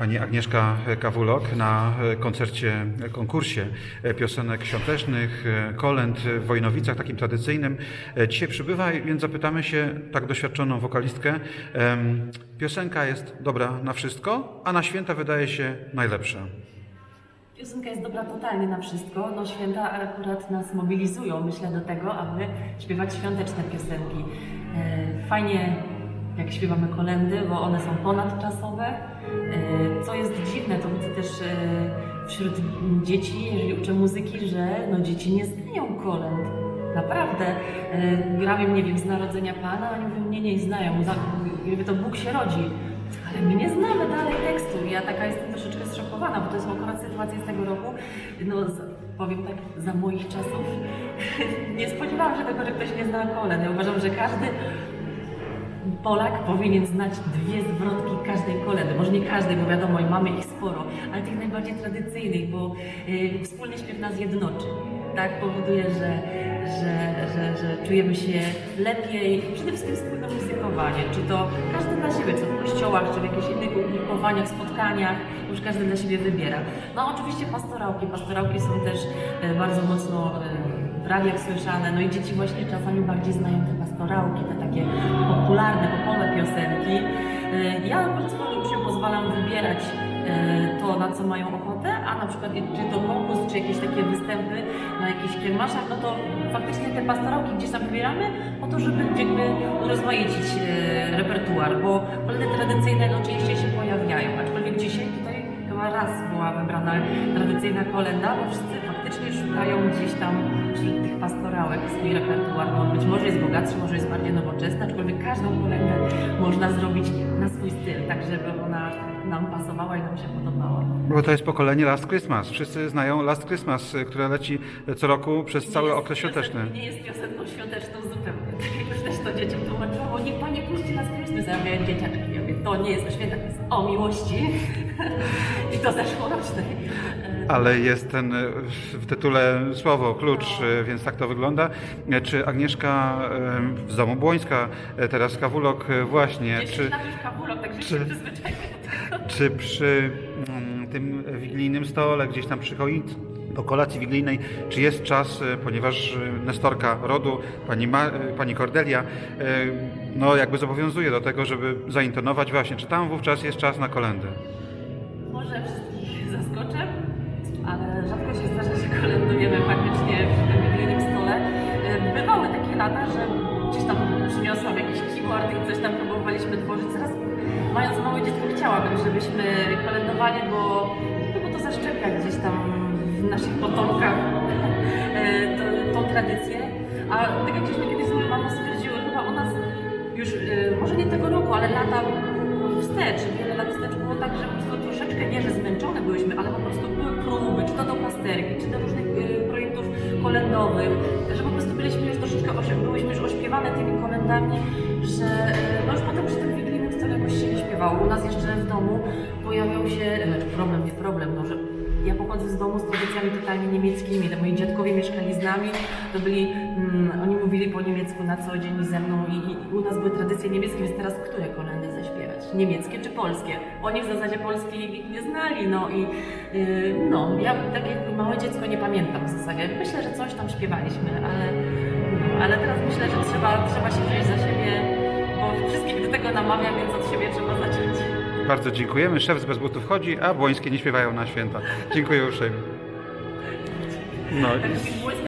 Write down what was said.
Pani Agnieszka Kawulok na koncercie, konkursie piosenek świątecznych, kolęd w Wojnowicach, takim tradycyjnym. Dzisiaj przybywa, więc zapytamy się tak doświadczoną wokalistkę. Piosenka jest dobra na wszystko, a na święta wydaje się najlepsza. Piosenka jest dobra totalnie na wszystko. No święta akurat nas mobilizują, myślę, do tego, aby śpiewać świąteczne piosenki. E, Fajnie, jak śpiewamy kolendy, bo one są ponadczasowe. Co jest dziwne, to widzę też e, wśród dzieci, jeżeli uczę muzyki, że no dzieci nie znają kolęd. Naprawdę. E, Grałem, nie wiem, z Narodzenia Pana, oni mówią, nie, nie znają. Jakby to Bóg się rodzi. Ale my nie znamy dalej tekstu. Ja taka jestem troszeczkę zszokowana, bo to jest akurat sytuacja z tego roku. No, powiem tak, za moich czasów nie spodziewałam się tego, że ktoś nie zna kolen. Ja uważam, że każdy Polak powinien znać dwie zwrotki każdej koledy. Może nie każdej, bo wiadomo, i mamy ich sporo, ale tych najbardziej tradycyjnych, bo y, wspólny śpiew nas jednoczy. Tak powoduje, że, że, że, że czujemy się lepiej. Przede wszystkim wspólne muzykowanie. Czy to każdy dla siebie, czy w kościołach, czy w jakichś innych ugrupowaniach, spotkaniach, już każdy dla siebie wybiera. No oczywiście pastorałki. Pastorałki są też e, bardzo mocno e, w słyszane. No i dzieci właśnie czasami bardziej znają te pastorałki, te takie popularne, popowe piosenki. E, Ja po prostu uczniom pozwalam wybierać e, to, na co mają ochotę, a na przykład czy to konkurs, czy jakieś takie występy na jakichś kiermaszach, no to faktycznie te pastorałki gdzieś tam wybieramy po to, żeby jakby urozmaicić e, repertuar, bo koledy tradycyjne no, częściej się pojawiają, aczkolwiek dzisiaj tutaj chyba raz była wybrana tradycyjna kolenda, bo wszyscy faktycznie szukają gdzieś tam tych pastorałek swój repertuar. No, być może jest bogatszy, może jest bardziej nowoczesny, aczkolwiek każdą kolendę można zrobić na swój styl, tak żeby ona nam pasowała i nam się podobała. Bo to jest pokolenie Last Christmas. Wszyscy znają Last Christmas, y, które leci co roku przez cały jest okres świąteczny. Nie jest piosenką świąteczną zupełnie. Tak już też to dzieciom tłumaczyłam, bo nie panie puści nas Christmas, ja miałem dzieciaczki. Ja mówię, to nie jest o świętach, to jest o miłości. I to zeszłorocznej. E, Ale jest ten y, w tytule słowo, klucz, y, więc tak to wygląda. Y, Czy Agnieszka z domu Błońska, teraz Kawulok właśnie, czy, kawulok, także czy- czy przy mm, tym wigilijnym stole, gdzieś tam przy choince, po kolacji wigilijnej, czy jest czas, ponieważ Nestorka rodu, pani, Ma, pani Cordelia, no jakby zobowiązuje do tego, żeby zaintonować właśnie, czy tam wówczas jest czas na kolendę? Może wszystkich zaskoczę, ale rzadko się zdarza, że kolędujemy faktycznie przy tym wigilijnym stole. Bywały takie lata, że gdzieś tam przyniosłam jakiś keyboard i coś tam próbowaliśmy tworzyć. Teraz mając małe dziecko chciałabym, żebyśmy kolędowali, bo, no bo to zaszczepia gdzieś tam w naszych potomkach e, to- tą tradycję. A tak jak żeśmy kiedyś z moją mamą stwierdziły, chyba u nas już e, może nie tego roku, ale lata wstecz, było tak, że po prostu troszeczkę nie, że zmęczone byliśmy, ale po prostu były próby, czy to do pasterki, czy do różnych e, projektów kolendowych, że po prostu byliśmy już troszeczkę, byłyśmy już ośpiewane tymi kolendami, że e, no już potem przy tym wigilijnym stole jakoś się nie śpiewało. U nas jeszcze w domu pojawiał się, znaczy problem, nie problem, no, że ja pochodzę z domu z tradycjami totalnie niemieckimi. To moi dziadkowie mieszkali z nami, to byli, mm, mówili po niemiecku na co dzień ze mną i, i u nas były tradycje niemieckie, więc teraz które kolendy zaśpiewać? Niemieckie czy polskie? Oni w zasadzie polskiej nie znali, no i yy, no, ja tak jak małe dziecko nie pamiętam w zasadzie. Myślę, że coś tam śpiewaliśmy, ale, no, ale teraz myślę, że trzeba, trzeba się wziąć za siebie, bo wszystkich do tego namawiam, więc od siebie trzeba zacząć. Bardzo dziękujemy. Szef z bez butów chodzi, a Błońskie nie śpiewają na święta. Dziękuję uprzejmie. No, Tak,